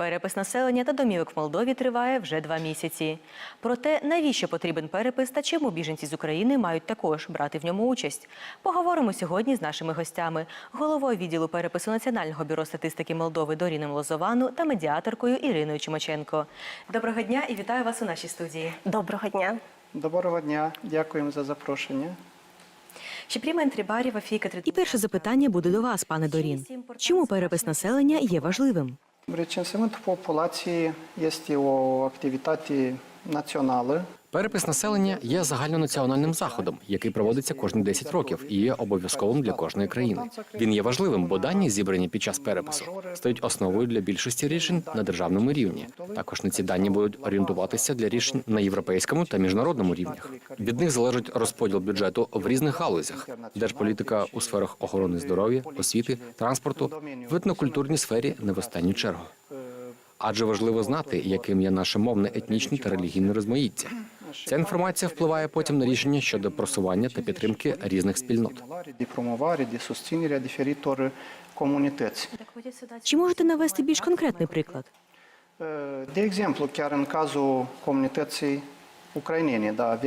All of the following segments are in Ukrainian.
Перепис населення та домівок в Молдові триває вже два місяці. Проте навіщо потрібен перепис та чому біженці з України мають також брати в ньому участь? Поговоримо сьогодні з нашими гостями, головою відділу перепису Національного бюро статистики Молдови Доріном Лозовану та медіаторкою Іриною Чумаченко. Доброго дня і вітаю вас у нашій студії. Доброго дня. Доброго дня, дякуємо за запрошення. І перше запитання буде до вас, пане Дорін. Чому перепис населення є важливим? Recensământul populației este o activitate națională Перепис населення є загальнонаціональним заходом, який проводиться кожні 10 років і є обов'язковим для кожної країни. Він є важливим, бо дані, зібрані під час перепису, стають основою для більшості рішень на державному рівні. Також на ці дані будуть орієнтуватися для рішень на європейському та міжнародному рівнях. Від них залежить розподіл бюджету в різних галузях: держполітика у сферах охорони здоров'я, освіти, транспорту, в етнокультурній сфері не в останню чергу. Адже важливо знати, яким є наше мовне, етнічне та релігійне розмаїття. Ця інформація впливає потім на рішення щодо просування та підтримки різних спільнот. Чи можете навести більш конкретний приклад? Де екземплу кярен казу cazul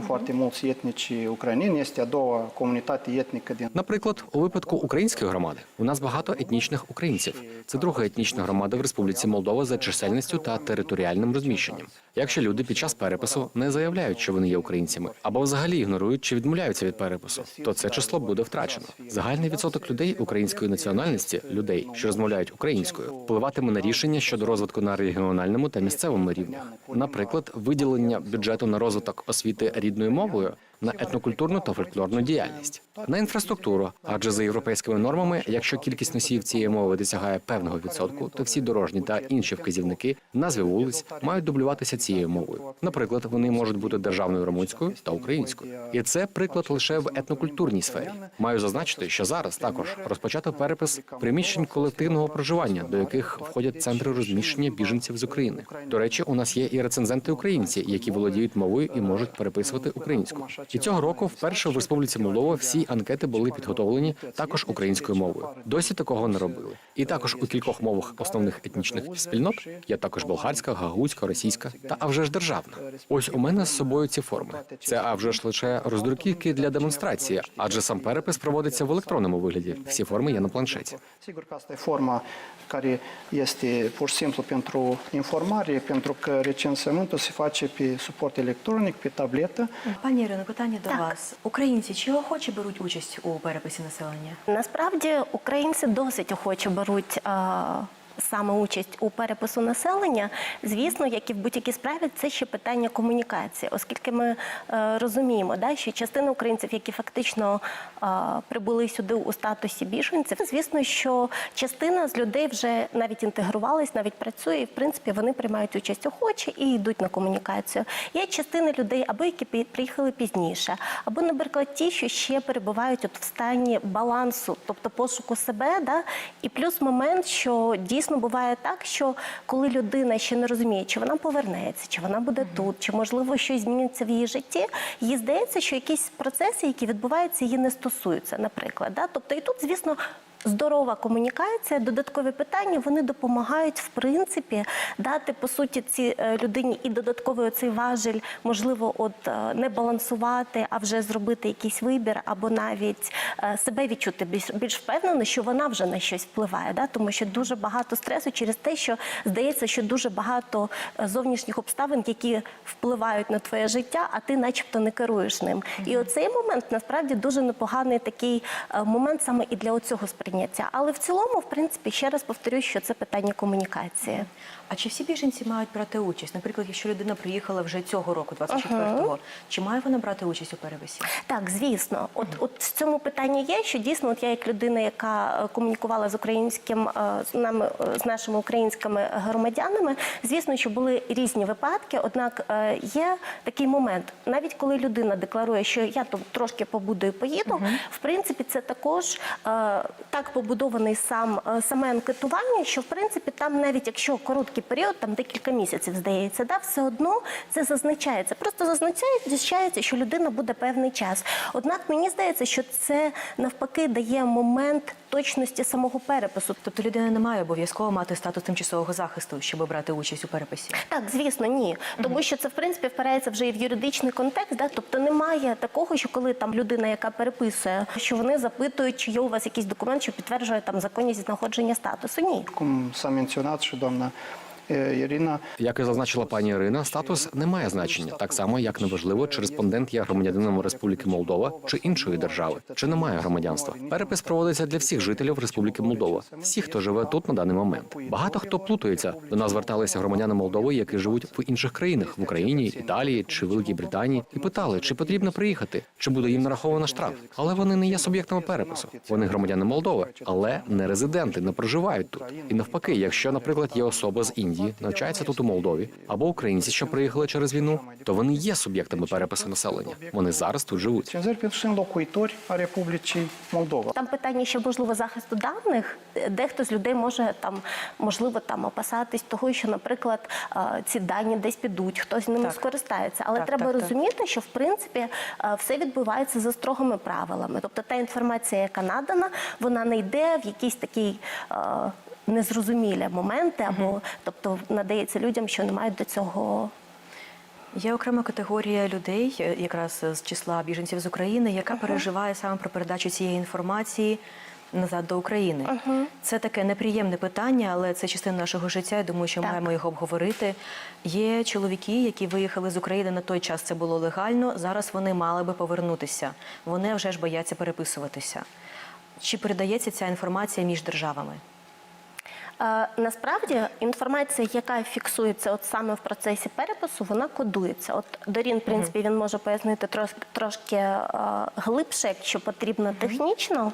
foarte mulți etnici ucraineni, este a doua comunitate etnică din Наприклад, у випадку української громади у нас багато етнічних українців. Це друга етнічна громада в Республіці Молдова за чисельністю та територіальним розміщенням. Якщо люди під час перепису не заявляють, що вони є українцями, або взагалі ігнорують чи відмовляються від перепису, то це число буде втрачено. Загальний відсоток людей української національності, людей, що розмовляють українською, впливатиме на рішення щодо розвитку на регіональному та місцевому рівнях. Наприклад, виділення бюджету на розвиток освіти рідною мовою. На етнокультурну та фольклорну діяльність, на інфраструктуру, адже за європейськими нормами, якщо кількість носіїв цієї мови досягає певного відсотку, то всі дорожні та інші вказівники, назви вулиць мають дублюватися цією мовою. Наприклад, вони можуть бути державною румунською та українською. І це приклад лише в етнокультурній сфері. Маю зазначити, що зараз також розпочато перепис приміщень колективного проживання, до яких входять центри розміщення біженців з України. До речі, у нас є і рецензенти українці, які володіють мовою і можуть переписувати українську. І цього року вперше в Республіці Молдова всі анкети були підготовлені також українською мовою. Досі такого не робили. І також у кількох мовах основних етнічних спільнот є також болгарська, гагузька, російська та а вже ж державна. Ось у мене з собою ці форми. Це а вже ж лише роздруківки для демонстрації, адже сам перепис проводиться в електронному вигляді. Всі форми є на планшеті. Forma care este pur simplu pentru informare, pentru că recensământul se face pe suport electronic, pe tabletă. Пані Ірино, питання до Так. вас. Українці чи охоче беруть участь у переписі населення? Насправді українці досить охоче беруть. а, Саме участь у перепису населення, звісно, як і в будь-якій справі, це ще питання комунікації, оскільки ми е, розуміємо, да, що частина українців, які фактично е, прибули сюди у статусі біженців, звісно, що частина з людей вже навіть інтегрувалась, навіть працює, і в принципі вони приймають участь охоче і йдуть на комунікацію. Є частина людей, або які приїхали пізніше, або, наприклад, ті, що ще перебувають от в стані балансу, тобто пошуку себе, да? і плюс момент, що дійсно буває так, що коли людина ще не розуміє, чи вона повернеться, чи вона буде тут, чи можливо щось зміниться в її житті, їй здається, що якісь процеси, які відбуваються, її не стосуються, наприклад. Да? Тобто, і тут, звісно. Здорова комунікація, додаткові питання вони допомагають в принципі дати по суті цій е, людині і додатковий цей важель, можливо, от е, не балансувати, а вже зробити якийсь вибір, або навіть е, себе відчути більш більш впевнено, що вона вже на щось впливає. Да? Тому що дуже багато стресу через те, що здається, що дуже багато зовнішніх обставин, які впливають на твоє життя, а ти, начебто, не керуєш ним. І оцей момент насправді дуже непоганий такий момент саме і для оцього сприйняття. Але в цілому, в принципі, ще раз повторюю, що це питання комунікації. А чи всі біженці мають брати участь? Наприклад, якщо людина приїхала вже цього року, 24-го, чи має вона брати участь у переписі? Так, звісно, от от в цьому питанні є, що дійсно, от я як людина, яка е, комунікувала з українським е, з нами е, з нашими українськими громадянами, звісно, що були різні випадки. Однак є такий момент, навіть коли людина декларує, що я тут трошки побуду і поїду, в принципі, це також е, так побудований сам е, саме анкетування, що в принципі там, навіть якщо короткий період, там декілька місяців здається, да, все одно це зазначається. Просто зазначається, що людина буде певний час. Однак мені здається, що це навпаки дає момент точності самого перепису. Тобто людина не має обов'язково мати статус тимчасового захисту, щоб брати участь у переписі. Так, звісно, ні. Тому що це в принципі впирається вже і в юридичний контекст. Да? Тобто немає такого, що коли там людина, яка переписує, що вони запитують, чи є у вас якийсь документ, що підтверджує там законність знаходження статусу. Ні. Cum s-a menționat și doamna e, Irina, Як і зазначила пані Ірина, статус не має значення, так само як неважливо, чи респондент є громадянином Республіки Молдова чи іншої держави, чи не має громадянства. Перепис проводиться для всіх жителів Республіки Молдова, всі, хто живе тут на даний момент. Багато хто плутається. До нас зверталися громадяни Молдови, які живуть в інших країнах в Україні, Італії чи Великій Британії, і питали, чи потрібно приїхати, чи буде їм нараховано штраф. Але вони не є суб'єктами перепису. Вони громадяни Молдови, але не резиденти, не проживають тут. І навпаки, якщо, наприклад, є особа з Індії, навчається тут у Молдові, або українці, що приїхали через війну, то вони є суб'єктами перепису населення. Вони зараз тут живуть. 50 pentru sunt locuitori a Republicii Moldova. Там питання ще можливо захисту даних. Дехто з людей може там можливо там опасатись того, що, наприклад, е, ці дані десь підуть, хтось ними Так. скористається. Але Так, треба так, так. розуміти, що в принципі е, все відбувається за строгими правилами. Тобто та інформація, яка надана, вона не йде в якісь такі. Незрозумілі моменти, або тобто надається людям, що не мають до цього Є окрема категорія людей, е, якраз з числа біженців з України, яка переживає саме про передачу цієї інформації назад до України. Це таке неприємне питання, але це частина нашого життя. Я думаю, що Так. маємо його обговорити. Є чоловіки, які виїхали з України на той час. Це було легально. Зараз вони мали би повернутися. Вони вже ж бояться переписуватися. Чи передається ця інформація між державами? Е, Насправді інформація, яка фіксується от саме в процесі перепису, вона кодується. От Дорін, в принципі, він може пояснити трошки трошки е, глибше, якщо потрібно технічно.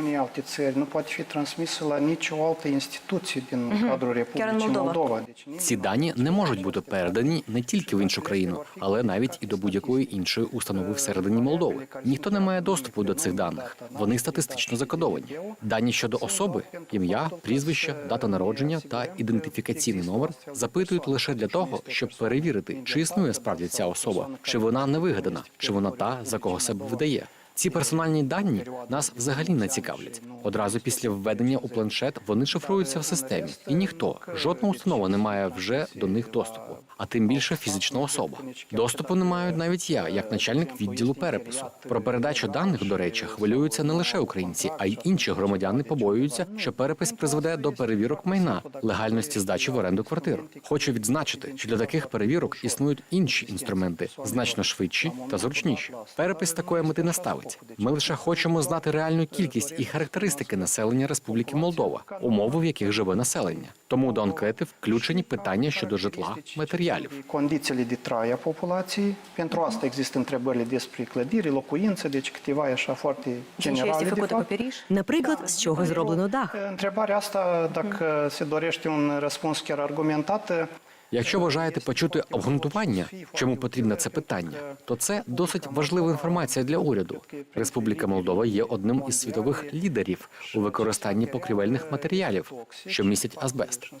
Unei alte țări, nu poate fi transmisă la nicio altă instituție din cadrul Republicii Moldova. Moldova. Deci, nimeni Ці дані не можуть бути передані не тільки в іншу країну, але навіть і до будь-якої іншої установи всередині Молдови. Ніхто не має доступу до цих даних. Вони статистично закодовані. Дані щодо особи, ім'я, прізвище, дата народження та ідентифікаційний номер запитують лише для того, щоб перевірити, чи існує справді ця особа, чи вона не вигадана, чи вона та, за кого себе видає. Ці персональні дані нас взагалі не цікавлять. Одразу після введення у планшет вони шифруються в системі, і ніхто, жодна установа не має вже до них доступу, а тим більше фізична особа. Доступу не маю навіть я, як начальник відділу перепису. Про передачу даних, до речі, хвилюються не лише українці, а й інші громадяни побоюються, що перепис призведе до перевірок майна, легальності здачі в оренду квартир. Хочу відзначити, що для таких перевірок існують інші інструменти, значно швидші та зручніші. Перепис такої мети не ставить. Ми лише хочемо знати реальну кількість і характеристики населення Республіки Молдова, умови, в яких живе населення. Тому до анкети включені питання щодо житла, матеріалів. Condițiile de trai a populației. Pentru asta există întrebările despre clădiri, locuințe, deci câteva așa foarte Чи ще є generale. de фікути fapt. папіріж? Наприклад, з чого зроблено дах. Asta, dacă se dorește un răspuns chiar argumentat, Якщо бажаєте почути обґрунтування, чому потрібне це питання, то це досить важлива інформація для уряду. Республіка Молдова є одним із світових лідерів у використанні покрівельних матеріалів, що містять азбест.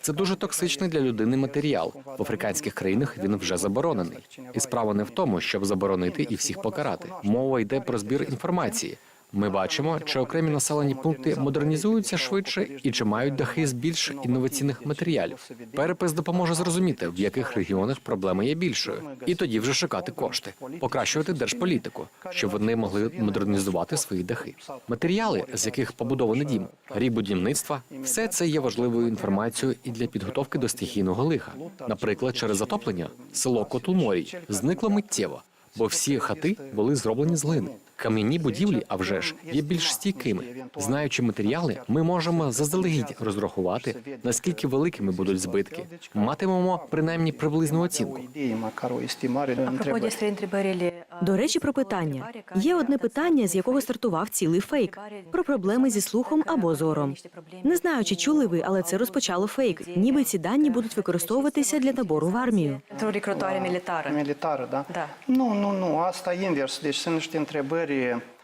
Це дуже токсичний для людини матеріал. В африканських країнах він вже заборонений. І справа не в тому, щоб заборонити і всіх покарати. Мова йде про збір інформації. Ми бачимо, чи окремі населені пункти модернізуються швидше і чи мають дахи з більш інноваційних матеріалів. Перепис допоможе зрозуміти, в яких регіонах проблема є більшою, і тоді вже шукати кошти, покращувати держполітику, щоб вони могли модернізувати свої дахи. Матеріали, з яких побудований дім, рік будівництва, все це є важливою інформацією і для підготовки до стихійного лиха. Наприклад, через затоплення село Котлморій зникло миттєво, бо всі хати були зроблені з глини. Кам'яні будівлі, а вже ж, є більш стійкими. Знаючи матеріали, ми можемо заздалегідь розрахувати, наскільки великими будуть збитки. Матимемо принаймні приблизну оцінку. До речі, про питання. Є одне питання, з якого стартував цілий фейк про проблеми зі слухом або зором. Не знаю, чи чули ви, але це розпочало фейк. Ніби ці дані будуть використовуватися для набору в армію. Про рекрутарі мілітари. да? Ну, ну, ну, nu, nu, asta e invers.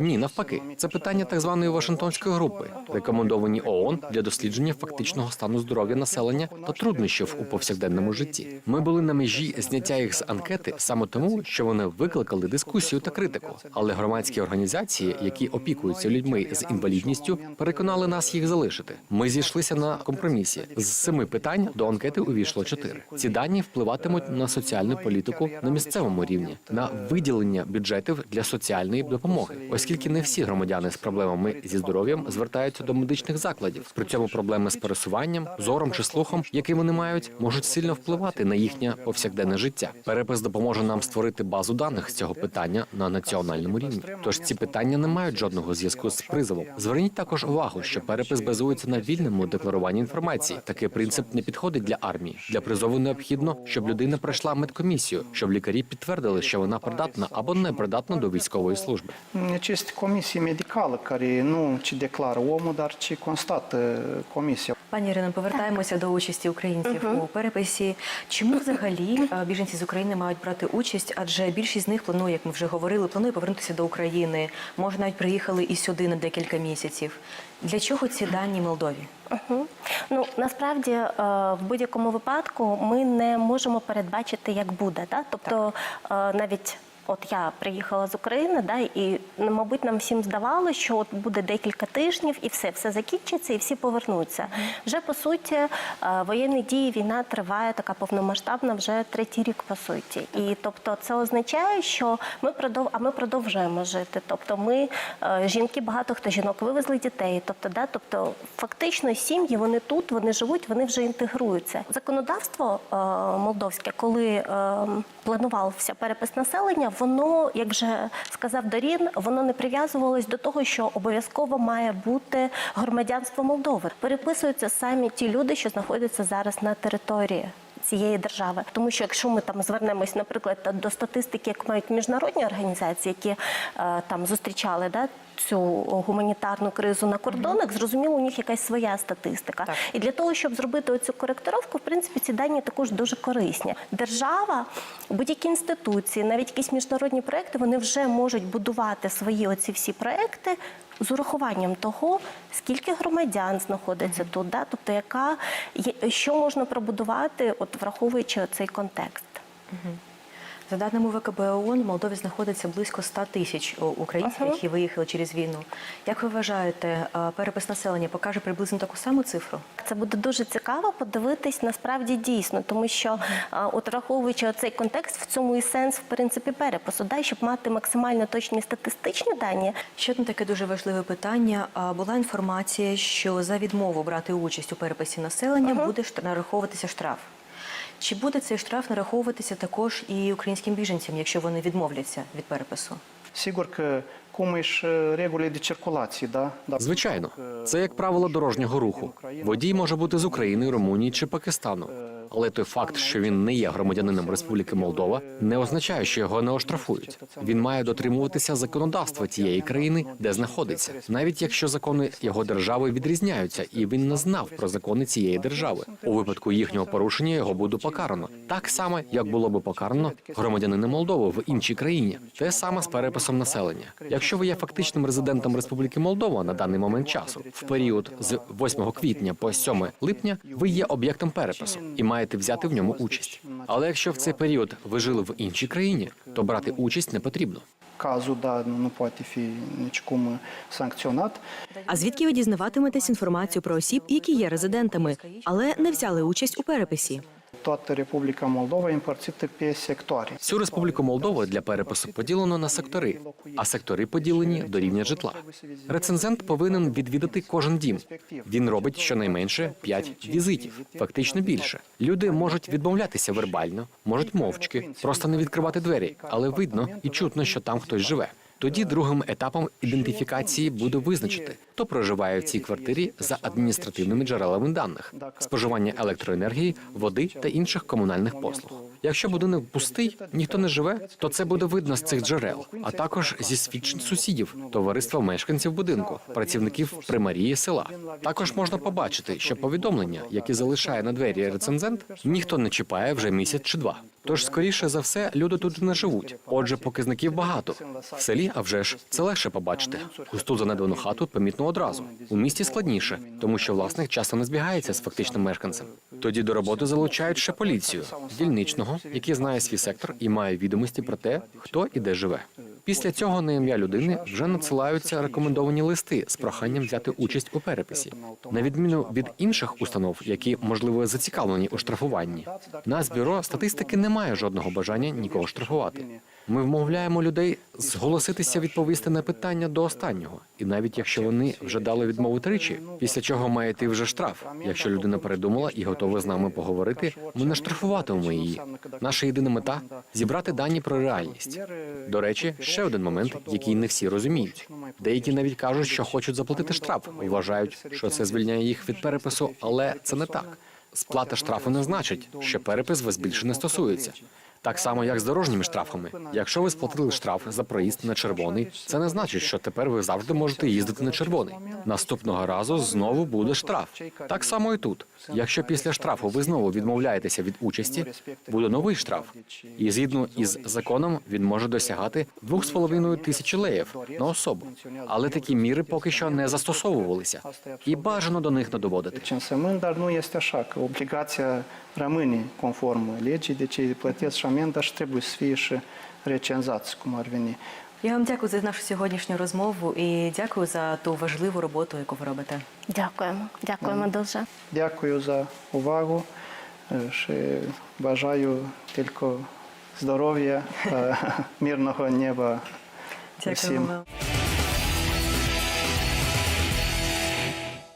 Ні, навпаки, це питання так званої Вашингтонської групи, рекомендовані ООН для дослідження фактичного стану здоров'я населення та труднощів у повсякденному житті. Ми були на межі зняття їх з анкети саме тому, що вони викликали дискусію та критику. Але громадські організації, які опікуються людьми з інвалідністю, переконали нас їх залишити. Ми зійшлися на компромісі. З семи питань до анкети увійшло чотири. Ці дані впливатимуть на соціальну політику на місцевому рівні, на виділення бюджетів для соціальної допомоги, оскільки не всі громадяни з проблемами зі здоров'ям звертаються до медичних закладів. При цьому проблеми з пересуванням, зором чи слухом, які вони мають, можуть сильно впливати на їхнє повсякденне життя. Перепис допоможе нам створити базу даних з цього питання на національному рівні. Тож ці питання не мають жодного зв'язку з призовом. Зверніть також увагу, що перепис базується на вільному декларуванні інформації. Такий принцип не підходить для армії. Для призову необхідно, щоб людина пройшла медкомісію, щоб лікарі підтвердили, що вона придатна або не придатна до військової служби. Aceste comisii medicale care nu ci declară omul, dar ci constată comisia. Пані Ірино, повертаємося до участі українців у переписі. Чому взагалі е, біженці з України мають брати участь? Адже більшість з них планує, як ми вже говорили, планує повернутися до України. Може, навіть приїхали і сюди на декілька місяців. Для чого ці дані Молдові? Мгм. Ну насправді е, в будь-якому випадку ми не можемо передбачити, як буде. Да? Тобто е, навіть. От я приїхала з України, да, і ну, мабуть нам всім здавалося, що от буде декілька тижнів і все, все закінчиться, і всі повернуться. Вже по суті, е, воєнні дії, війна триває така повномасштабна вже третій рік, по суті. І тобто це означає, що ми продов... а ми продовжуємо жити. Тобто, ми е, жінки, багато хто жінок вивезли дітей. Тобто, да, тобто фактично сім'ї вони тут, вони живуть, вони вже інтегруються. Законодавство е, молдовське, коли е, планувався перепис населення, воно, як вже сказав Дорін, воно не прив'язувалось до того, що обов'язково має бути громадянство Молдови. Переписуються самі ті люди, що знаходяться зараз на території. Цієї держави, тому що якщо ми там звернемось, наприклад, до статистики, як мають міжнародні організації, які е, там зустрічали да, цю гуманітарну кризу на кордонах, зрозуміло, у них якась своя статистика. Так. І для того, щоб зробити оцю коректировку, в принципі, ці дані також дуже корисні. Держава, будь-які інституції, навіть якісь міжнародні проекти, вони вже можуть будувати свої оці всі проекти з урахуванням того, скільки громадян знаходиться тут, да? тобто яка що можна пробудувати, от враховуючи цей контекст. За даними ВКБ ООН, в Молдові знаходиться близько 100 тисяч українців, Ага. які виїхали через війну. Як ви вважаєте, е, перепис населення покаже приблизно таку саму цифру? Це буде дуже цікаво подивитись насправді дійсно, тому що от враховуючи цей контекст, в цьому і сенс в принципі перепису, да, щоб мати максимально точні статистичні дані. Ще одне таке дуже важливе питання. А, Була інформація, що за відмову брати участь у переписі населення буде нараховуватися штраф. Чи буде цей штраф нараховуватися також і українським біженцям, якщо вони відмовляться від перепису? Sigur кумиш регулі de circulație, da? Dacă- Звичайно, це як правило дорожнього руху. Водій може бути з України, Румунії чи Пакистану. Але той факт, що він не є громадянином Республіки Молдова, не означає, що його не оштрафують. Він має дотримуватися законодавства тієї країни, де знаходиться, навіть якщо закони його держави відрізняються, і він не знав про закони цієї держави. У випадку їхнього порушення його буде покарано так само, як було би покарано громадянина Молдови в іншій країні. Те саме з переписом населення. Якщо ви є фактичним резидентом Республіки Молдова на даний момент часу, в період з 8 квітня по 7 липня, ви є об'єктом перепису і маєте взяти в ньому участь. Але якщо в цей період ви жили в іншій країні, то брати участь не потрібно. Казу да ну fi nicicum uh, sancționat. А звідки ви дізнаватиметесь інформацію про осіб, які є резидентами, але не взяли участь у переписі? Toată Republica e împărțită pe sectoare. Всю республіку Молдова для перепису поділено на сектори, а сектори поділені до рівня житла. Рецензент повинен відвідати кожен дім. Він робить щонайменше 5 візитів, фактично більше. Люди можуть відмовлятися вербально, можуть мовчки, просто не відкривати двері, але видно і чутно, що там хтось живе. Тоді другим етапом ідентифікації буде визначити, хто проживає в цій квартирі за адміністративними джерелами даних, споживання електроенергії, води та інших комунальних послуг. Якщо будинок пустий, ніхто не живе, то це буде видно з цих джерел, а також зі свідчень сусідів, товариства мешканців будинку, працівників примарії села. Також можна побачити, що повідомлення, які залишає на двері рецензент, ніхто не чіпає вже місяць чи два. Тож, скоріше за все, люди тут не живуть. Отже, показників багато. В селі, а вже ж, це легше побачити. Пусту занедбану хату помітно одразу. У місті складніше, тому що власник часто не збігається з фактичним мешканцем. Тоді до роботи залучають ще поліцію, дільничного, який знає свій сектор і має відомості про те, хто і де живе. Після цього на ім'я людини вже надсилаються рекомендовані листи з проханням взяти участь у переписі. На відміну від інших установ, які можливо зацікавлені у штрафуванні, Нацбюро статистики не має жодного бажання нікого штрафувати. Ми вмовляємо людей зголоситися відповісти на питання до останнього, і навіть якщо вони вже дали відмову тричі, після чого має йти вже штраф. Якщо людина передумала і готова з нами поговорити, ми не штрафуватимемо її. Наша єдина мета зібрати дані про реальність. До речі, ще один момент, який не всі розуміють. Деякі навіть кажуть, що хочуть заплатити штраф, вважають, що це звільняє їх від перепису, але це не так. Сплата штрафу не значить, що перепис вас більше не стосується. Так само, як з дорожніми штрафами. Якщо ви сплатили штраф за проїзд на червоний, це не значить, що тепер ви завжди можете їздити на червоний. Наступного разу знову буде штраф. Так само і тут. Якщо після штрафу ви знову відмовляєтеся від участі, буде новий штраф. І згідно із законом він може досягати 2,5 тисячі леїв на особу. Але такі міри поки що не застосовувалися, і бажано до них не доводити. Deci însemnând, dar nu este așa, că obligația rămâne conform legii, аж ei свіжі речі amenda și trebuie să fie și recenzați, cum ar veni. Я вам дякую за нашу сьогоднішню розмову і дякую за ту важливу роботу, яку ви робите. Дякуємо, дякуємо дуже. Дякую за увагу е, бажаю тільки здоров'я, е, мирного неба Дякую всім. вам.